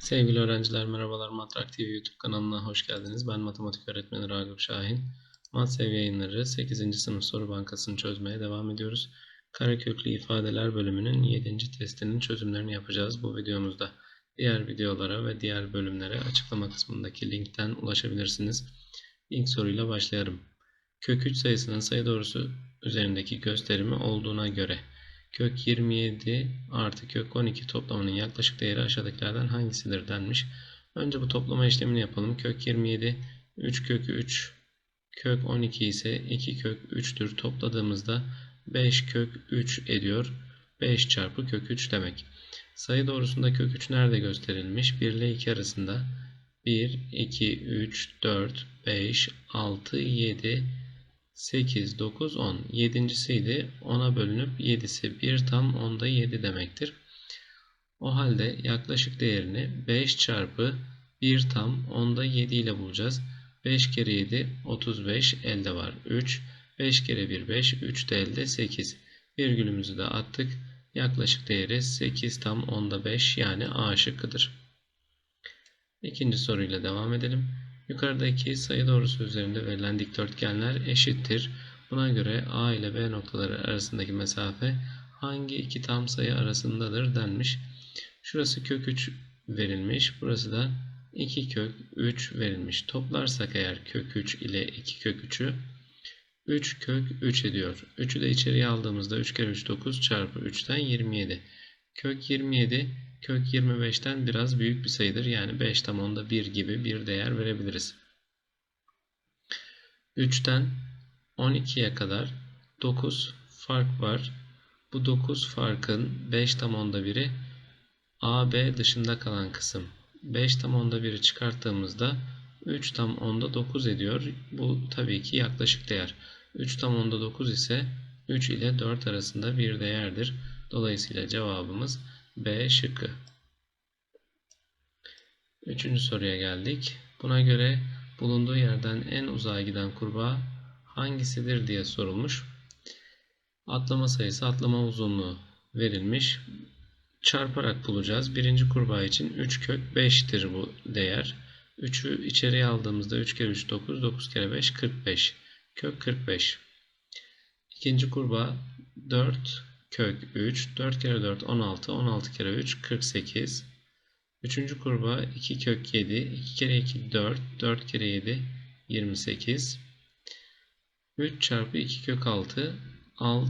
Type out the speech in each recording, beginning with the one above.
Sevgili öğrenciler merhabalar Matrak TV YouTube kanalına hoş geldiniz. Ben matematik öğretmeni Ragıp Şahin. Matsev yayınları 8. sınıf soru bankasını çözmeye devam ediyoruz. Kareköklü ifadeler bölümünün 7. testinin çözümlerini yapacağız bu videomuzda. Diğer videolara ve diğer bölümlere açıklama kısmındaki linkten ulaşabilirsiniz. İlk soruyla başlayalım. Kök 3 sayısının sayı doğrusu üzerindeki gösterimi olduğuna göre kök 27 artı kök 12 toplamının yaklaşık değeri aşağıdakilerden hangisidir denmiş. Önce bu toplama işlemini yapalım. Kök 27 3 kök 3 kök 12 ise 2 kök 3'tür. Topladığımızda 5 kök 3 ediyor. 5 çarpı kök 3 demek. Sayı doğrusunda kök 3 nerede gösterilmiş? 1 ile 2 arasında 1, 2, 3, 4, 5, 6, 7, 8, 9, 10. Yedincisiydi. 10'a bölünüp 7'si 1 tam 10'da 7 demektir. O halde yaklaşık değerini 5 çarpı 1 tam 10'da 7 ile bulacağız. 5 kere 7 35 elde var 3. 5 kere 1 5 3 de elde 8. Virgülümüzü de attık. Yaklaşık değeri 8 tam 10'da 5 yani A şıkkıdır. İkinci soruyla devam edelim. Yukarıdaki sayı doğrusu üzerinde verilen dikdörtgenler eşittir. Buna göre A ile B noktaları arasındaki mesafe hangi iki tam sayı arasındadır denmiş. Şurası kök 3 verilmiş. Burası da 2 kök 3 verilmiş. Toplarsak eğer kök 3 ile 2 kök 3'ü 3 kök 3 ediyor. 3'ü de içeriye aldığımızda 3 kere 3 9 çarpı 3'ten 27. Kök 27 kök 25'ten biraz büyük bir sayıdır. Yani 5 tam onda 1 gibi bir değer verebiliriz. 3'ten 12'ye kadar 9 fark var. Bu 9 farkın 5 tam onda 1'i AB dışında kalan kısım. 5 tam onda 1'i çıkarttığımızda 3 tam onda 9 ediyor. Bu tabii ki yaklaşık değer. 3 tam onda 9 ise 3 ile 4 arasında bir değerdir. Dolayısıyla cevabımız B şıkkı. Üçüncü soruya geldik. Buna göre bulunduğu yerden en uzağa giden kurbağa hangisidir diye sorulmuş. Atlama sayısı, atlama uzunluğu verilmiş. Çarparak bulacağız. Birinci kurbağa için 3 kök 5'tir bu değer. 3'ü içeriye aldığımızda 3 kere 3 9, 9 kere 5 45. Kök 45. İkinci kurbağa 4 kök 3, 4 kere 4 16, 16 kere 3 48. Üçüncü kurbağa 2 kök 7, 2 kere 2 4, 4 kere 7 28. 3 çarpı 2 kök 6, al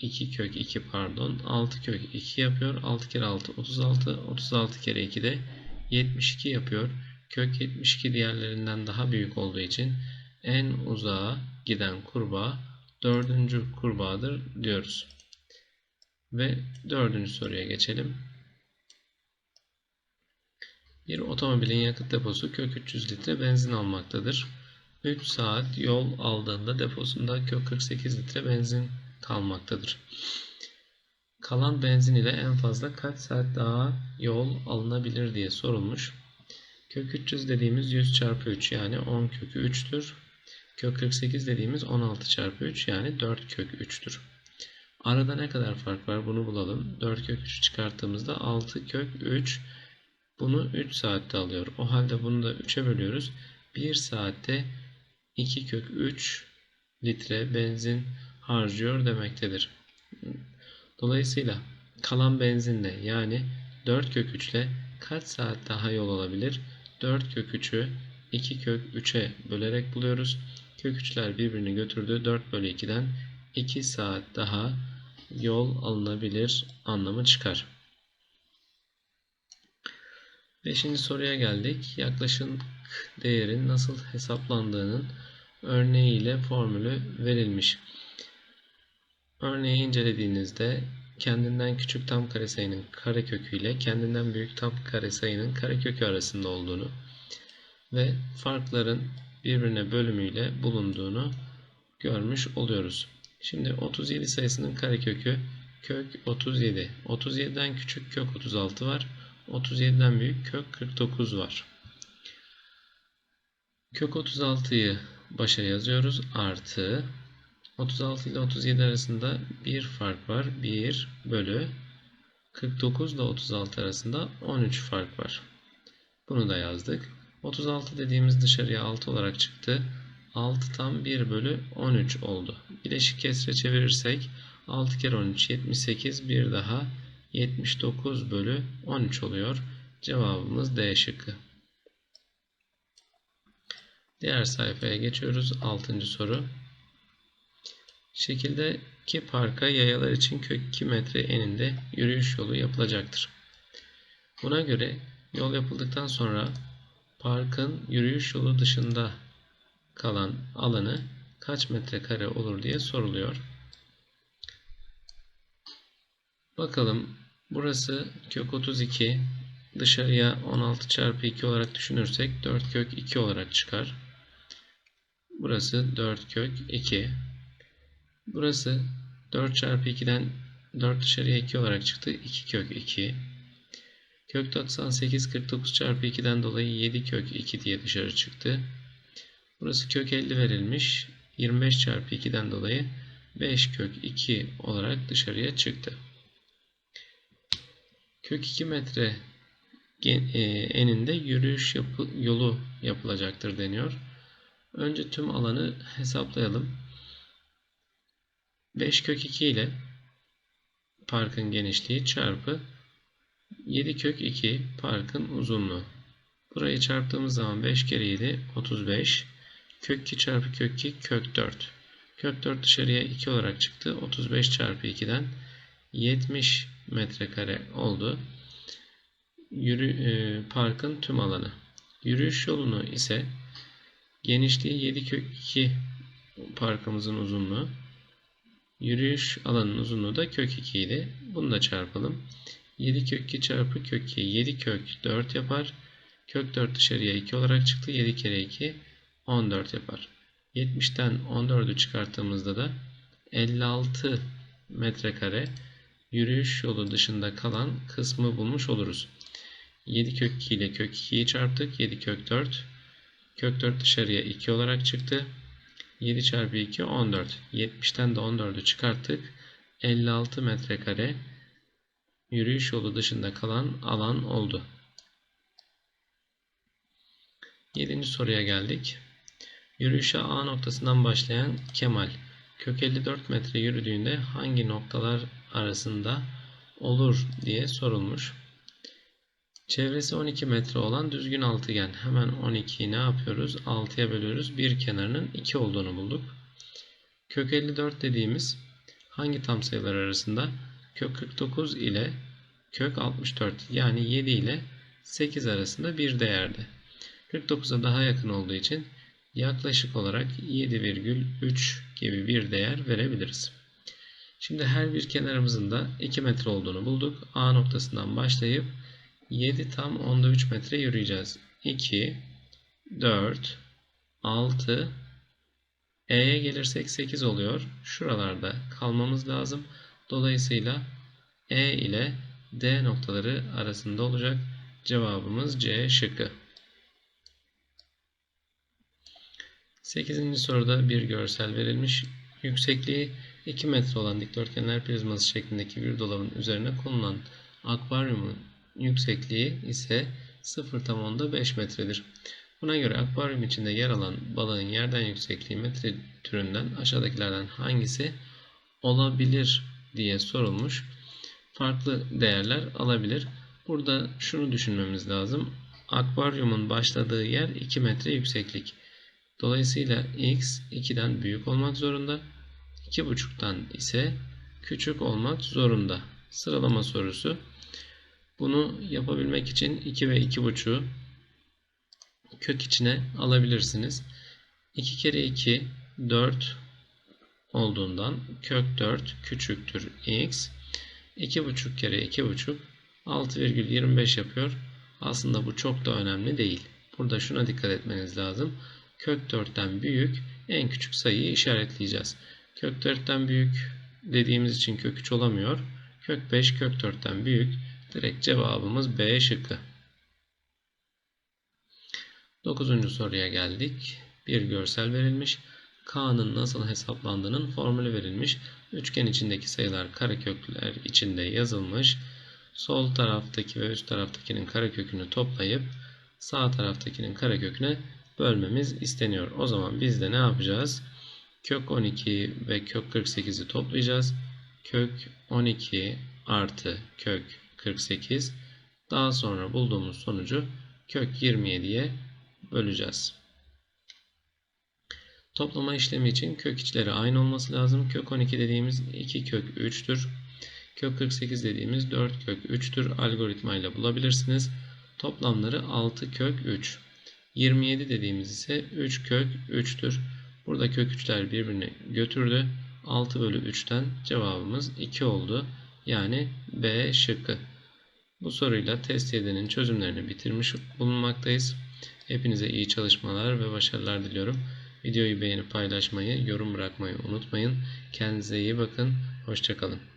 2 kök 2 pardon 6 kök 2 yapıyor. 6 kere 6 36, 36 kere 2 de 72 yapıyor. Kök 72 diğerlerinden daha büyük olduğu için en uzağa giden kurbağa dördüncü kurbağadır diyoruz. Ve dördüncü soruya geçelim. Bir otomobilin yakıt deposu kök 300 litre benzin almaktadır. 3 saat yol aldığında deposunda kök 48 litre benzin kalmaktadır. Kalan benzin ile en fazla kaç saat daha yol alınabilir diye sorulmuş. Kök 300 dediğimiz 100 çarpı 3 yani 10 kökü 3'tür. Kök 48 dediğimiz 16 çarpı 3 yani 4 kök 3'tür. Arada ne kadar fark var bunu bulalım. 4 kök 3 çıkarttığımızda 6 kök 3 bunu 3 saatte alıyor. O halde bunu da 3'e bölüyoruz. 1 saatte 2 kök 3 litre benzin harcıyor demektedir. Dolayısıyla kalan benzinle yani 4 kök 3 ile kaç saat daha yol alabilir? 4 kök 3'ü 2 kök 3'e bölerek buluyoruz. Kök 3'ler birbirini götürdü. 4 bölü 2'den 2 saat daha yol alınabilir anlamı çıkar. Beşinci soruya geldik. Yaklaşık değerin nasıl hesaplandığının örneğiyle formülü verilmiş. Örneği incelediğinizde kendinden küçük tam kare sayının karekökü ile kendinden büyük tam kare sayının karekökü arasında olduğunu ve farkların birbirine bölümüyle bulunduğunu görmüş oluyoruz. Şimdi 37 sayısının karekökü kök 37. 37'den küçük kök 36 var. 37'den büyük kök 49 var. Kök 36'yı başa yazıyoruz. Artı 36 ile 37 arasında bir fark var. 1 bölü 49 ile 36 arasında 13 fark var. Bunu da yazdık. 36 dediğimiz dışarıya 6 olarak çıktı. 6 tam 1 bölü 13 oldu. Bileşik kesre çevirirsek 6 kere 13 78 bir daha 79 bölü 13 oluyor. Cevabımız D şıkkı. Diğer sayfaya geçiyoruz. 6. soru. Şekildeki parka yayalar için kök 2 metre eninde yürüyüş yolu yapılacaktır. Buna göre yol yapıldıktan sonra parkın yürüyüş yolu dışında kalan alanı kaç metrekare olur diye soruluyor. Bakalım burası kök 32 dışarıya 16 çarpı 2 olarak düşünürsek 4 kök 2 olarak çıkar. Burası 4 kök 2. Burası 4 çarpı 2'den 4 dışarıya 2 olarak çıktı. 2 kök 2. Kök 98 49 çarpı 2'den dolayı 7 kök 2 diye dışarı çıktı. Burası kök 50 verilmiş. 25 çarpı 2'den dolayı 5 kök 2 olarak dışarıya çıktı. Kök 2 metre e, eninde yürüyüş yapı, yolu yapılacaktır deniyor. Önce tüm alanı hesaplayalım. 5 kök 2 ile parkın genişliği çarpı 7 kök 2 parkın uzunluğu. Burayı çarptığımız zaman 5 kere 7 35. Kök 2 çarpı kök 2 kök 4. Kök 4 dışarıya 2 olarak çıktı. 35 çarpı 2'den 70 metrekare oldu. Yürü, e, parkın tüm alanı. Yürüyüş yolunu ise genişliği 7 kök 2 parkımızın uzunluğu. Yürüyüş alanının uzunluğu da kök 2 idi. Bunu da çarpalım. 7 kök 2 çarpı kök 2. 7 kök 4 yapar. Kök 4 dışarıya 2 olarak çıktı. 7 kere 2 14 yapar. 70'ten 14'ü çıkarttığımızda da 56 metrekare yürüyüş yolu dışında kalan kısmı bulmuş oluruz. 7 kök 2 ile kök 2'yi çarptık. 7 kök 4. Kök 4 dışarıya 2 olarak çıktı. 7 çarpı 2 14. 70'ten de 14'ü çıkarttık. 56 metrekare yürüyüş yolu dışında kalan alan oldu. 7. soruya geldik. Yürüyüşe A noktasından başlayan Kemal kök 54 metre yürüdüğünde hangi noktalar arasında olur diye sorulmuş. Çevresi 12 metre olan düzgün altıgen. Hemen 12'yi ne yapıyoruz? 6'ya bölüyoruz. Bir kenarının 2 olduğunu bulduk. Kök 54 dediğimiz hangi tam sayılar arasında? Kök 49 ile kök 64 yani 7 ile 8 arasında bir değerde. 49'a daha yakın olduğu için yaklaşık olarak 7,3 gibi bir değer verebiliriz. Şimdi her bir kenarımızın da 2 metre olduğunu bulduk. A noktasından başlayıp 7 tam onda 3 metre yürüyeceğiz. 2, 4, 6, E'ye gelirsek 8 oluyor. Şuralarda kalmamız lazım. Dolayısıyla E ile D noktaları arasında olacak. Cevabımız C şıkkı. 8. soruda bir görsel verilmiş. Yüksekliği 2 metre olan dikdörtgenler prizması şeklindeki bir dolabın üzerine konulan akvaryumun yüksekliği ise 0 tam onda 5 metredir. Buna göre akvaryum içinde yer alan balığın yerden yüksekliği metre türünden aşağıdakilerden hangisi olabilir diye sorulmuş. Farklı değerler alabilir. Burada şunu düşünmemiz lazım. Akvaryumun başladığı yer 2 metre yükseklik. Dolayısıyla x 2'den büyük olmak zorunda. 2,5'tan ise küçük olmak zorunda. Sıralama sorusu. Bunu yapabilmek için 2 ve 2,5'u kök içine alabilirsiniz. 2 kere 2 4 olduğundan kök 4 küçüktür x. 2,5 kere 2,5 6,25 yapıyor. Aslında bu çok da önemli değil. Burada şuna dikkat etmeniz lazım. Kök 4'ten büyük en küçük sayıyı işaretleyeceğiz. Kök 4'ten büyük dediğimiz için kök 3 olamıyor. Kök 5 kök 4'ten büyük. Direkt cevabımız B şıkkı. 9. soruya geldik. Bir görsel verilmiş. K'nın nasıl hesaplandığının formülü verilmiş. Üçgen içindeki sayılar karekökler içinde yazılmış. Sol taraftaki ve üst taraftakinin karekökünü toplayıp sağ taraftakinin kareköküne bölmemiz isteniyor. O zaman biz de ne yapacağız? Kök 12 ve kök 48'i toplayacağız. Kök 12 artı kök 48 daha sonra bulduğumuz sonucu kök 27'ye böleceğiz. Toplama işlemi için kök içleri aynı olması lazım. Kök 12 dediğimiz 2 kök 3'tür. Kök 48 dediğimiz 4 kök 3'tür. Algoritma ile bulabilirsiniz. Toplamları 6 kök 3. 27 dediğimiz ise 3 kök 3'tür. Burada kök 3'ler birbirini götürdü. 6 bölü 3'ten cevabımız 2 oldu. Yani B şıkkı. Bu soruyla test 7'nin çözümlerini bitirmiş bulunmaktayız. Hepinize iyi çalışmalar ve başarılar diliyorum. Videoyu beğenip paylaşmayı, yorum bırakmayı unutmayın. Kendinize iyi bakın. Hoşçakalın.